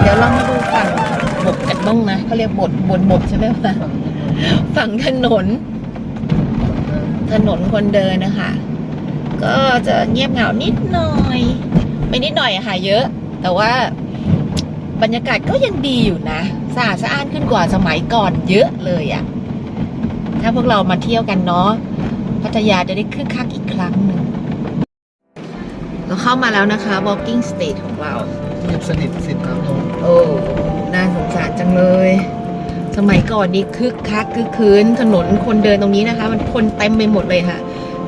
เดี๋ยวเรามาดูฝั่งบกกันบ้างนะเขาเรียกบทบนบกใช่ไหมคะฝั่งถนน ถนนคนเดินนะคะ ก็จะเงียบเหงานิดหน่อย ไม่นิดหน่อยอะค่ะ เยอะ แต่ว่าบรรยากาศก็ยังดีอยู่นะสะอาดสะอ้านขึ้นกว่าสมัยก่อนเยอะเลยอะถ้าพวกเรามาเที่ยวกันเนาะพัทยาจะได้คึกคักอีกครั้งหนึ่งเราเข้ามาแล้วนะคะ walking state ของเรา เงียบสนิทสิทธิ์น้ำลงโอ้น่าสงสารจังเลย สมัยก่อนนี่คึกคักคึกคืนถนนคนเดินตรงนี้นะคะ มันคนเต็มไปหมดเลยค่ะ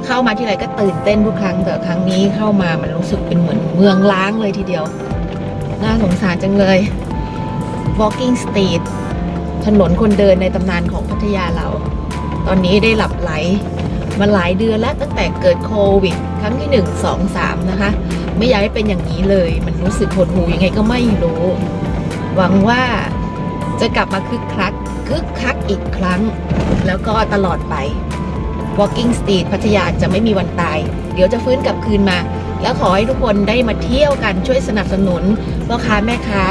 เข้ามาที่ไรก็ตื่นเต้นทุกครั้งแต่ครั้งนี้เข้ามามันรู้สึกเป็นเหมือนเมืองล้างเลยทีเดียว น่าสงสารจังเลย walking street ถนนคนเดินในตำนานของพัทยาเรา ตอนนี้ได้หลับไหล มาหลายเดือนแล้วตั้งแต่เกิดโควิด ครั้งที่หนึ่งสองสามนะคะ ไม่อยากให้เป็นอย่างนี้เลย มันรู้สึกหดหูยังไงก็ไม่รู้ หวังว่าจะกลับมาคึกคักคึกคักอีกครั้ง แล้วก็ตลอดไป Walking Street พัทยาจะไม่มีวันตาย เดี๋ยวจะฟื้นกลับคืนมา แล้วขอให้ทุกคนได้มาเที่ยวกันช่วยสนับสนุนพ่อค้าแม่ค้า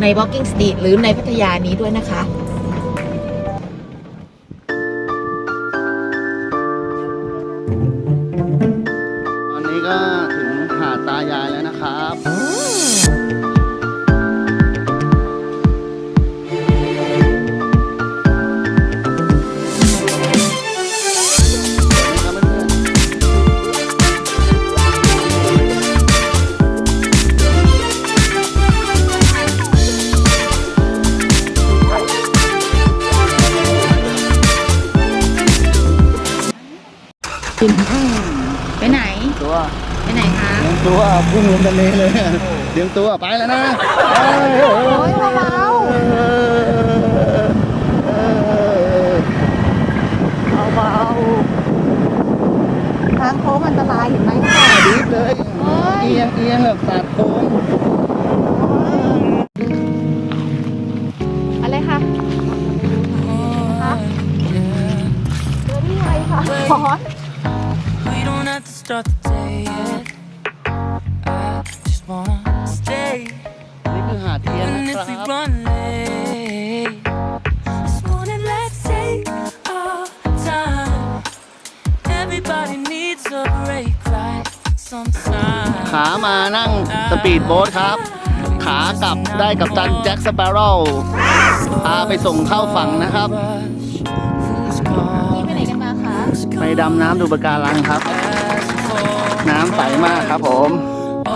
ใน Walking Street หรือในพัทยานี้ด้วยนะคะ แล้วนะครับนี่ครับเพื่อนไปไหน ตัว ไปไหนคะเลี้ยง ตัวพุ่งลงทะเลเลยเลี้ยมตัวไปแล้วนะโอ้โอ้ยเบาเบาทางโค้งอันตรายเห็นไหมดิบเลยเฮ้ยเอียงเอียงแบบสาดโค้ง ขามานั่งสปีดโบ๊ทครับ ขากลับได้กับตันแจ็คสเปาโร่พาไปส่งเข้าฝั่งนะครับ Who's gone? ไปไหนกันมาคะไปดำน้ำดูปะการังครับ As for น้ำใสมากครับผม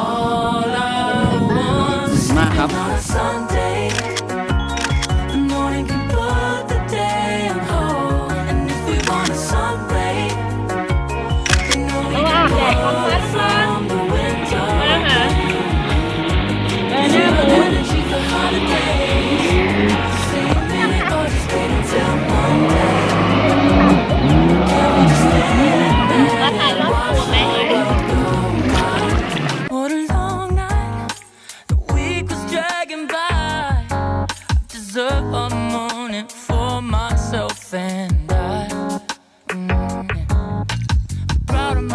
all I want. มากครับ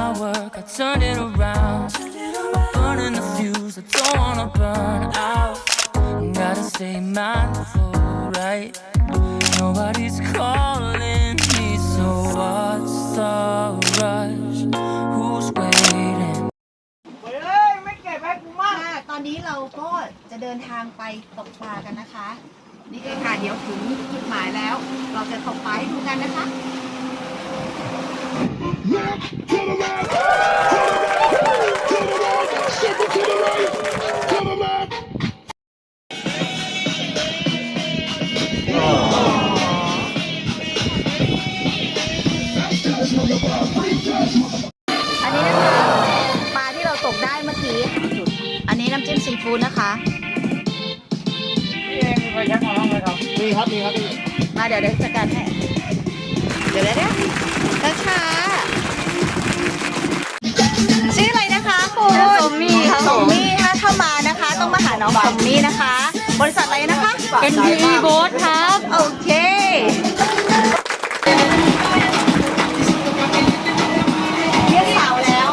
my work, I turned it around. I'm burning the fuse, I don't wanna burn out. Gotta stay mindful, right? Nobody's calling me, so what's the rush? Who's waiting? ค่ะตอนนี้เราก็จะเดินทางไปตกปลากันนะคะ นี่เลยค่ะเดี๋ยวถึงจุดหมายแล้ว เราจะตกปลาให้ดูกันนะคะ อันนี้นะคะปลาที่เราตกได้เมื่อกี้ อันนี้น้ำจิ้มซีฟู้ดนะคะมีครับ มีครับพี่มาเดี๋ยวเดี๋ยวจัดการให้ เดี๋ยวเดี๋ยวเดี๋ยว นะคะคุณสมมี่ค่ะสมมี่ถ้าเข้ามานะคะ ต้องมาหาน้องสมมี่นะคะ บริษัทอะไรนะคะ NPE Boat ครับ โอเคเรียกสาวแล้ว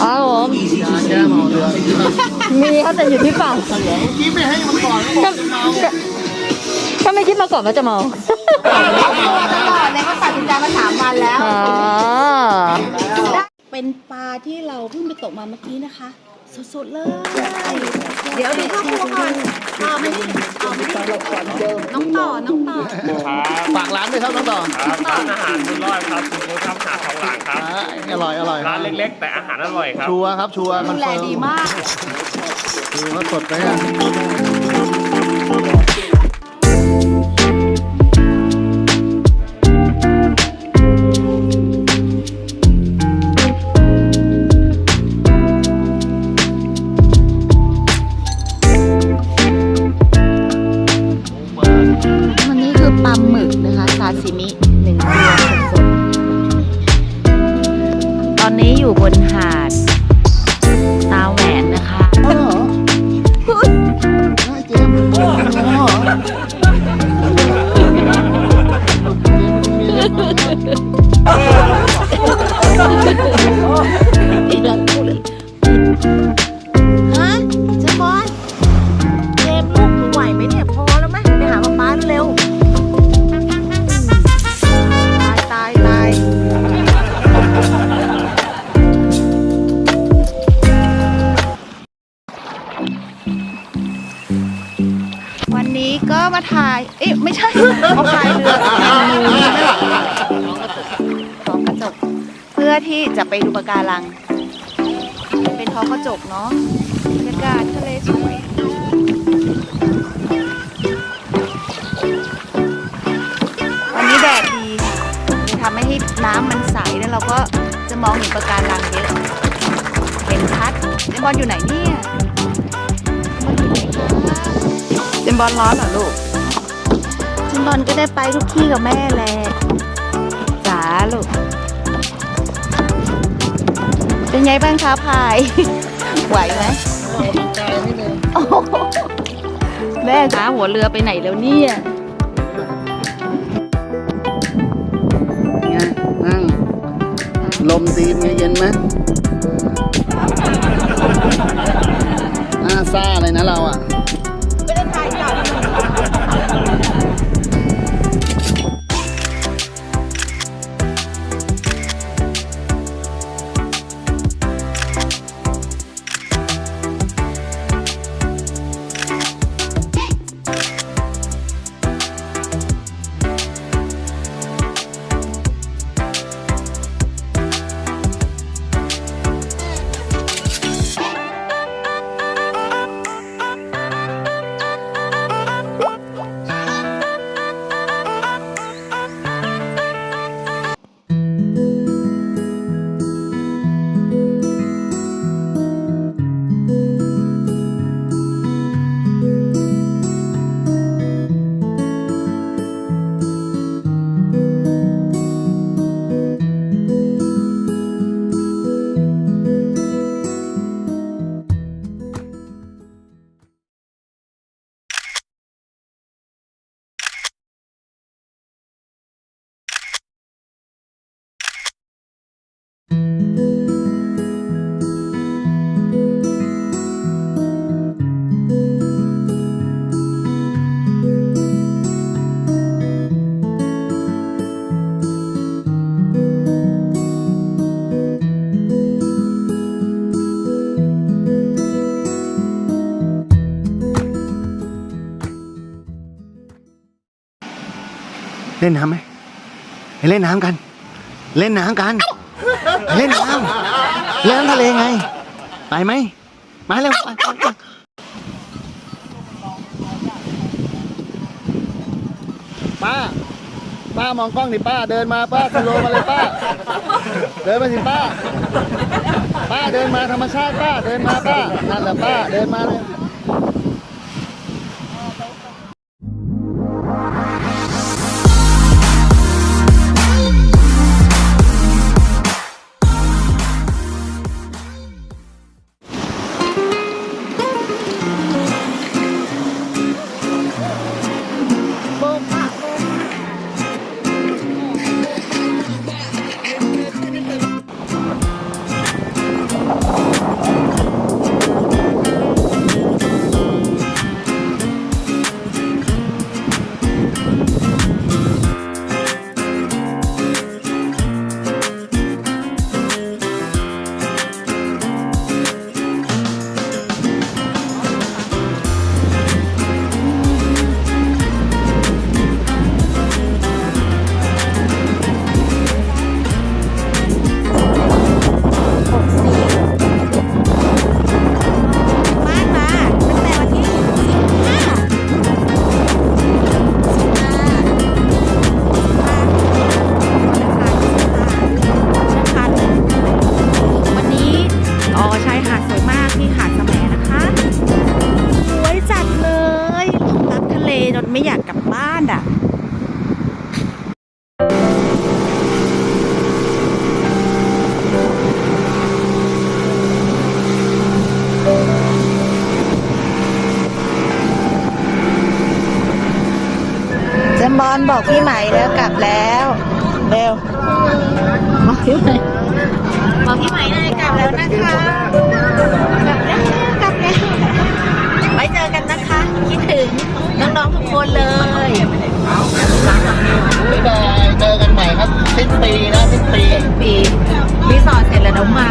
เอ๋อผมแก้เมาเรือมีครับแต่อยู่ที่ฝั่งคิดไม่ให้มันก่อนก็บอกจะเมา ถ้าไม่คิดมาก่อนว่าจะเมาตลอดเลยเขาตัดสินใจมาสามวันแล้ว อ๋อ เป็นปลาที่เราเพิ่งไปตกมาเมื่อกี้นะคะ สดๆเลย เดี๋ยวดูข้าวคั่วก่อนเอาไม่ได้เอาไม่ได้น้องต่อ น้องต่อฝากร้านด้วยครับน้องต่อครับร้านอาหารบุญรอดครับคุณโค้ชครับหาดทองหลางครับอ่าอร่อยอร่อยร้านเล็กๆ แต่อาหารอร่อยครับ ชัวร์ครับชัวร์คอดูนแลเฟิร์มดีมาก ดูว่าสดไหมอะ มาถ่าย เอ๊ะไม่ใช่เขาพายเรือท้องกระจกเพื่อที่จะไปดูปะการัง เป็นท้องกระจกเนาะบรรยากาศทะเลสวยวันนี้แดดดีค่ะจะทำให้น้ำมันใสแล้วเราก็จะมองเห็นปะการังเยอะเห็นชัดเจมบอลอยู่ไหนเนี่ย เจมบอลร้อนเหรอลูกเจมบอลก็ได้ไปทุกที่กับแม่แหละจ๋าลูก เป็นไงบ้างคะพาย ไหวไหมออกกำลังกายนิดนึงโอ้โหแม่คะหัวเรือไปไหนแล้วเนี่ยไงนั่ง ลมดีไงเย็นไหมหน้าซ่าเลยนะเราอะ เล่นน้ำไหมไปเล่นน้ำกัน เล่นน้ำกันไปเล่นน้ำเล่นน้ำทะเลไง ไปไหมมาเร็วไปไปไปป้า ป้ามองกล้องดิป้า เดินมาป้าสโลมาเลยป้า เดินมาสิป้า ป้าเดินมาธรรมชาติป้า เดินมาป้า นั่นแหละป้า เดินมาเลย ไม่อยากกลับบ้านอะจมบอลบอกพี่ใหม่แล้วกลับแล้ว เร็วบอกพี่ใหน่บอกพี่ใหม่นะ ปีนะสิบปี ปีรีสอร์ทเสร็จแล้วน้องมา